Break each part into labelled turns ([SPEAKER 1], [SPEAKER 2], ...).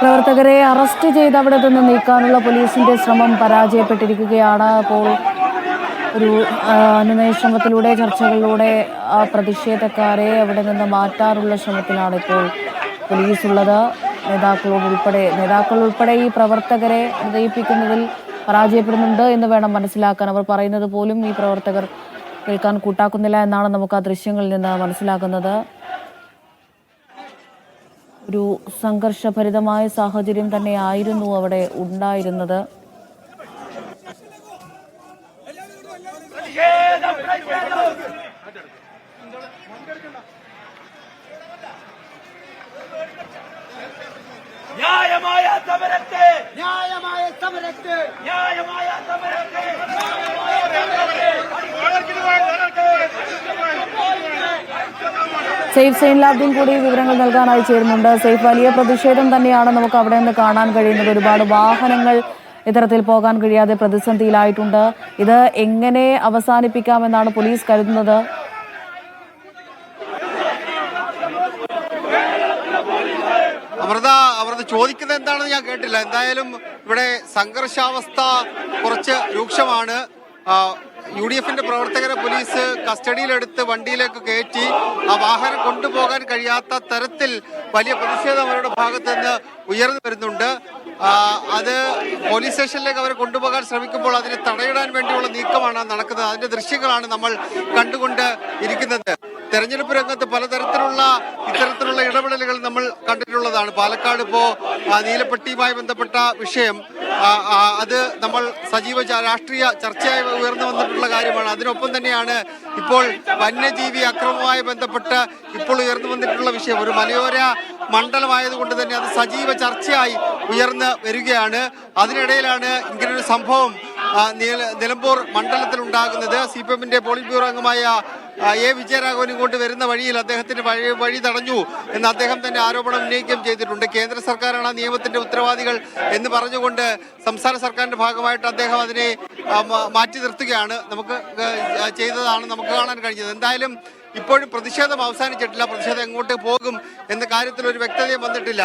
[SPEAKER 1] പ്രവർത്തകരെ അറസ്റ്റ് ചെയ്ത് അവിടെ നിന്ന് നീക്കാനുള്ള പോലീസിന്റെ ശ്രമം പരാജയപ്പെട്ടിരിക്കുകയാണ്. അപ്പോൾ ഒരു അനുനയ ശ്രമത്തിലൂടെ ചർച്ചകളിലൂടെ പ്രതിഷേധക്കാരെ അവിടെ നിന്ന് മാറ്റാനുള്ള ശ്രമത്തിലാണ് ഇപ്പോൾ പോലീസ് ഉള്ളത് നേതാക്കളോട് ഉൾപ്പെടെ നേതാക്കൾ ഉൾപ്പെടെ ഈ പ്രവർത്തകരെ ഹൃദയിപ്പിക്കുന്നതിൽ പരാജയപ്പെടുന്നുണ്ട് എന്ന് വേണം മനസ്സിലാക്കാൻ. അവർ പറയുന്നത് പോലും ഈ പ്രവർത്തകർ കേൾക്കാൻ കൂട്ടാക്കുന്നില്ല എന്നാണ് നമുക്ക് ആ ദൃശ്യങ്ങളിൽ നിന്ന് മനസ്സിലാക്കുന്നത് ഒരു സംഘർഷഭരിതമായ സാഹചര്യം തന്നെയായിരുന്നു അവിടെ ഉണ്ടായിരുന്നത്.
[SPEAKER 2] ന്യായമായ സമരത്തെ.
[SPEAKER 3] ന്യായമായ സമരത്തെ.
[SPEAKER 2] ന്യായമായ സമരത്തെ.
[SPEAKER 1] സെയ്ഫ് സൈൻ സൈൻലാബ്ദിൻ കൂടി വിവരങ്ങൾ നൽകാനായി ചേരുന്നുണ്ട്. സെയ്ഫ് വലിയ പ്രതിഷേധം തന്നെയാണ് നമുക്ക് അവിടെ നിന്ന് കാണാൻ കഴിയുന്നത്. ഒരുപാട് വാഹനങ്ങൾ ഇത്തരത്തിൽ പോകാൻ കഴിയാതെ പ്രതിസന്ധിയിലായിട്ടുണ്ട്. ഇത് എങ്ങനെ അവസാനിപ്പിക്കാമെന്നാണ് പോലീസ് കരുതുന്നത്?
[SPEAKER 4] അമൃത അമൃത ചോദിക്കുന്നത് എന്താണെന്ന് ഞാൻ കേട്ടില്ല. എന്തായാലും ഇവിടെ സംഘർഷാവസ്ഥ കുറച്ച് രൂക്ഷമാണ്. യു ഡി എഫിന്റെ പ്രവർത്തകരെ പോലീസ് കസ്റ്റഡിയിലെടുത്ത് വണ്ടിയിലേക്ക് കയറ്റി ആ വാഹനം കൊണ്ടുപോകാൻ കഴിയാത്ത തരത്തിൽ വലിയ പ്രതിഷേധം അവരുടെ ഭാഗത്ത് നിന്ന് ഉയർന്നു വരുന്നുണ്ട്. അത് പോലീസ് സ്റ്റേഷനിലേക്ക് അവരെ കൊണ്ടുപോകാൻ ശ്രമിക്കുമ്പോൾ അതിനെ തടയിടാൻ വേണ്ടിയുള്ള നീക്കമാണ് നടക്കുന്നത്. അതിന്റെ ദൃശ്യങ്ങളാണ് നമ്മൾ കണ്ടുകൊണ്ട് ഇരിക്കുന്നത്. തെരഞ്ഞെടുപ്പ് രംഗത്ത് പലതരത്തിലുള്ള ഇത്തരത്തിലുള്ള ഇടപെടലുകൾ നമ്മൾ കണ്ടിട്ടുള്ളതാണ് പാലക്കാട് ഇപ്പോ ആ, നീലപ്പെട്ടിയുമായി ബന്ധപ്പെട്ട വിഷയം അത് നമ്മൾ സജീവ രാഷ്ട്രീയ ചർച്ചയായി ഉയർന്നു വന്നിട്ടുള്ള കാര്യമാണ്. അതിനൊപ്പം തന്നെയാണ് ഇപ്പോൾ വന്യജീവി അക്രമവുമായി ബന്ധപ്പെട്ട് ഇപ്പോൾ ഉയർന്നു വന്നിട്ടുള്ള വിഷയം. ഒരു മലയോര മണ്ഡലമായതുകൊണ്ട് തന്നെ അത് സജീവ ചർച്ചയായി ഉയർന്ന് വരികയാണ്. അതിനിടയിലാണ് ഇങ്ങനൊരു സംഭവം നിലമ്പൂർ മണ്ഡലത്തിൽ ഉണ്ടാകുന്നത് സി പി എമ്മിന്റെ പോളിറ്റ് ബ്യൂറോ അംഗമായ എ. വിജയരാഘവനും കൊണ്ട് വരുന്ന വഴിയിൽ അദ്ദേഹത്തിന് വഴി വഴി തടഞ്ഞു എന്ന് അദ്ദേഹം തന്നെ ആരോപണം ഉന്നയിക്കുകയും ചെയ്തിട്ടുണ്ട്. കേന്ദ്ര സർക്കാരാണ് നിയമത്തിന്റെ ഉത്തരവാദികൾ എന്ന് പറഞ്ഞുകൊണ്ട് സംസ്ഥാന സർക്കാരിന്റെ ഭാഗമായിട്ട് അദ്ദേഹം അതിനെ മാറ്റി നിർത്തുകയാണ്. നമുക്ക് ചെയ്തതാണ് നമുക്ക് കാണാൻ കഴിഞ്ഞത്. എന്തായാലും ഇപ്പോഴും പ്രതിഷേധം അവസാനിച്ചിട്ടില്ല. പ്രതിഷേധം എങ്ങോട്ട് പോകും എന്ന കാര്യത്തിൽ ഒരു വ്യക്തതയും വന്നിട്ടില്ല.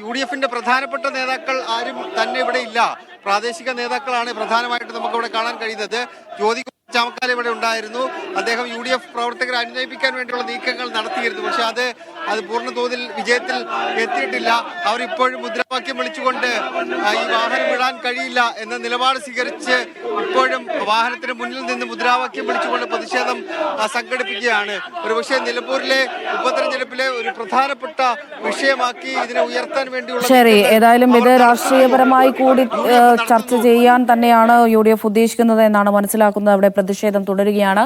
[SPEAKER 4] യു ഡി എഫിന്റെ പ്രധാനപ്പെട്ട നേതാക്കൾ ആരും തന്നെ ഇവിടെ ഇല്ല. പ്രാദേശിക നേതാക്കളാണ് പ്രധാനമായിട്ട് നമുക്കിവിടെ കാണാൻ കഴിയുന്നത്. ജ്യോതി ചാമക്കാല ഇവിടെ ഉണ്ടായിരുന്നു. അദ്ദേഹം യു ഡി എഫ് പ്രവർത്തകരെ അനുനയിപ്പിക്കാൻ വേണ്ടിയുള്ള നീക്കങ്ങൾ നടത്തിയിരുന്നു. പക്ഷെ അത് അത് പൂർണ തോതിൽ വിജയത്തിൽ എത്തിയിട്ടില്ല. അവർ ഇപ്പോഴും മുദ്രാവാക്യം വിളിച്ചുകൊണ്ട് ഈ വാഹനം വിടാൻ കഴിയില്ല എന്ന നിലപാട് സ്വീകരിച്ച് ഇപ്പോഴും വാഹനത്തിന് മുന്നിൽ നിന്ന് മുദ്രാവാക്യം വിളിച്ചുകൊണ്ട് പ്രതിഷേധം സംഘടിപ്പിക്കുകയാണ്. ഒരുപക്ഷെ നിലമ്പൂരിലെ ഉപതെരഞ്ഞെടുപ്പിലെ ഒരു പ്രധാനപ്പെട്ട വിഷയമാക്കി ഇതിനെ ഉയർത്താൻ വേണ്ടിയുള്ള
[SPEAKER 1] ശരി ഏതായാലും ഇത് രാഷ്ട്രീയപരമായി കൂടി ചർച്ച ചെയ്യാൻ തന്നെയാണ് യു ഡി എഫ് ഉദ്ദേശിക്കുന്നത് എന്നാണ് മനസ്സിലാക്കുന്നത്. അവിടെ പ്രതിഷേധം തുടരുകയാണ്